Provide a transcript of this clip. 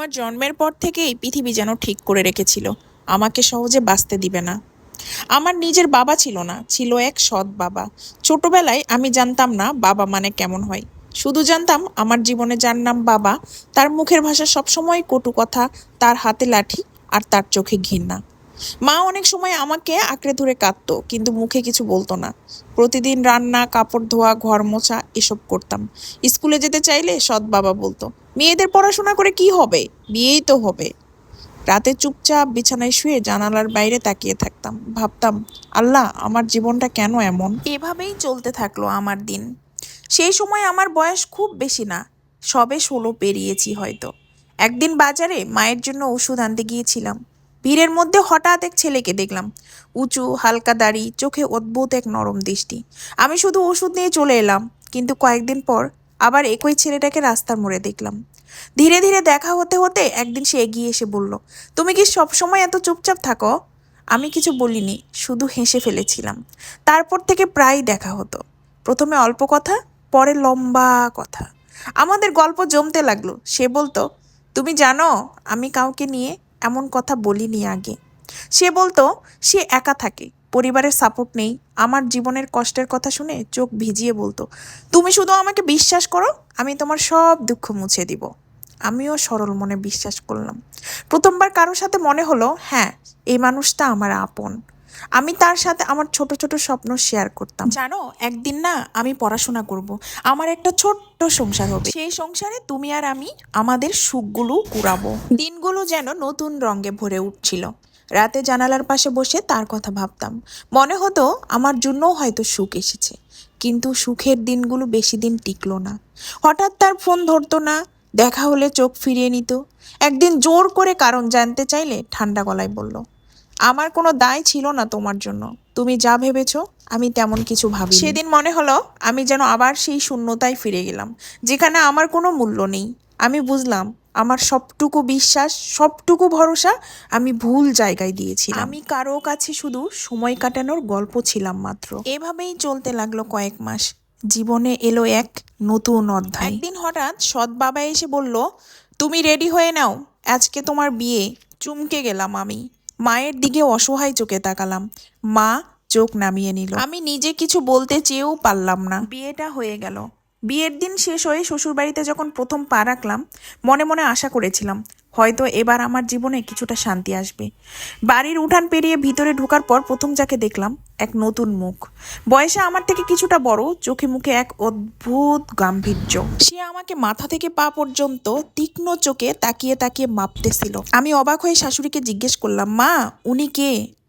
আমার জন্মের পর থেকে এই পৃথিবী যেন ঠিক করে রেখেছিল। আমাকে সহজে বাঁচতে দিবে না। আমার নিজের বাবা ছিল না, ছিল এক সৎ বাবা। ছোটবেলায় আমি জানতাম না বাবা মানে কেমন হয়। শুধু জানতাম আমার জীবনে যার নাম বাবা, তার মুখের ভাষা সবসময় কটু কথা, তার হাতে লাঠি আর তার চোখে ঘৃণা। মা অনেক সময় আমাকে আঁকড়ে ধরে কাঁদতো, কিন্তু মুখে কিছু বলতো না। প্রতিদিন রান্না, কাপড় ধোয়া, ঘর মোছা, এসব করতাম। স্কুলে যেতে চাইলে সৎ বাবা বলতো, মেয়েদের পড়াশোনা করে কি হবে? বিয়েই তো হবে। রাতে চুপচাপ বিছানায় শুয়ে জানালার বাইরে তাকিয়ে থাকতাম। ভাবতাম, আল্লাহ, আমার জীবনটা কেন এমন? এভাবেই চলতে থাকল আমার দিন। সেই সময় আমার বয়স খুব বেশি না, সবে ষোলো পেরিয়েছি হয়তো। একদিন বাজারে মায়ের জন্য ওষুধ আনতে গিয়েছিলাম। ভিড়ের মধ্যে হঠাৎ এক ছেলেকে দেখলাম। উঁচু, হালকা দাড়ি, চোখে অদ্ভুত এক নরম দৃষ্টি। আমি শুধু ওষুধ নিয়ে চলে এলাম, কিন্তু কয়েকদিন পর আবার একই ছেলেটাকে রাস্তার মোড়ে দেখলাম। ধীরে ধীরে দেখা হতে হতে একদিন সে এগিয়ে এসে বলল, তুমি কি সবসময় এত চুপচাপ থাকো? আমি কিছু বলিনি, শুধু হেসে ফেলেছিলাম। তারপর থেকে প্রায় দেখা হতো। প্রথমে অল্প কথা, পরে লম্বা কথা। আমাদের গল্প জমতে লাগল। সে বলতো, তুমি জানো, আমি কাউকে নিয়ে এমন কথা বলিনি আগে। সে বলতো, সে একা থাকে, পরিবারের সাপোর্ট নেই, আমার জীবনের কষ্টের কথা শুনে চোখ ভিজিয়ে বলতো, তুমি শুধু আমাকে বিশ্বাস করো, আমি তোমার সব দুঃখ মুছে দিব। আমিও সরল মনে বিশ্বাস করলাম। প্রথমবার কারোর সাথে মনে হলো হ্যাঁ এই মানুষটা আমার আপন। আমি তার সাথে আমার ছোট ছোট স্বপ্ন শেয়ার করতাম। জানো, একদিন না আমি পড়াশোনা করব। আমার একটা ছোট্ট সংসার হবে। সেই সংসারে তুমি আর আমি আমাদের সুখগুলো কুড়াবো। দিনগুলো যেন নতুন রঙে ভরে উঠছিল। রাতে জানালার পাশে বসে তার কথা ভাবতাম। মনে হতো আমার জন্যও হয়তো সুখ এসেছে। কিন্তু সুখের দিনগুলো বেশি দিন টিকলো না। হঠাৎ তার ফোন ধরতো না। দেখা হলে চোখ ফিরিয়ে নিত। একদিন জোর করে কারণ জানতে চাইলে ঠান্ডা গলায় বলল আমার কোনো দায় ছিল না তোমার জন্য। তুমি যা ভেবেছ আমি তেমন কিছু ভাবি সেদিন মনে হলো আমি যেন আবার সেই শূন্যতায় ফিরে গেলাম যেখানে আমার কোনো মূল্য নেই। আমি বুঝলাম আমার সবটুকু বিশ্বাস সবটুকু ভরসা আমি ভুল জায়গায় দিয়েছিলাম। আমি কারও কাছে শুধু সময় কাটানোর গল্প ছিলাম মাত্র। এভাবেই চলতে লাগল কয়েক মাস। জীবনে এলো এক নতুন অধ্যায়। একদিন হঠাৎ সৎ বাবা এসে বলল তুমি রেডি হয়ে নাও আজকে তোমার বিয়ে চুমকে গেলাম আমি। মায়ের দিকে অসহায় চোখে তাকালাম। মা চোখ নামিয়ে নিল। আমি নিজে কিছু বলতে চেয়েও পারলাম না। বিয়েটা হয়ে গেল। বিয়ের দিন শেষ হয়ে শ্বশুরবাড়িতে যখন প্রথম পা রাখলাম মনে মনে আশা করেছিলাম হয়তো এবার আমার জীবনে কিছুটা শান্তি আসবে। বাড়ির উঠান পেরিয়ে ভিতরে ঢোকার পর প্রথম যাকে দেখলাম, এক নতুন মুখ। বয়সে আমার থেকে কিছুটা বড়, চোখে মুখে এক অদ্ভুত গাম্ভীর্য। সে আমাকে মাথা থেকে পা পর্যন্ত তীক্ষ্ণ চোখে তাকিয়ে তাকিয়ে মাপতেছিল। আমি অবাক হয়ে শাশুড়িকে জিজ্ঞেস করলাম, মা, উনি কে?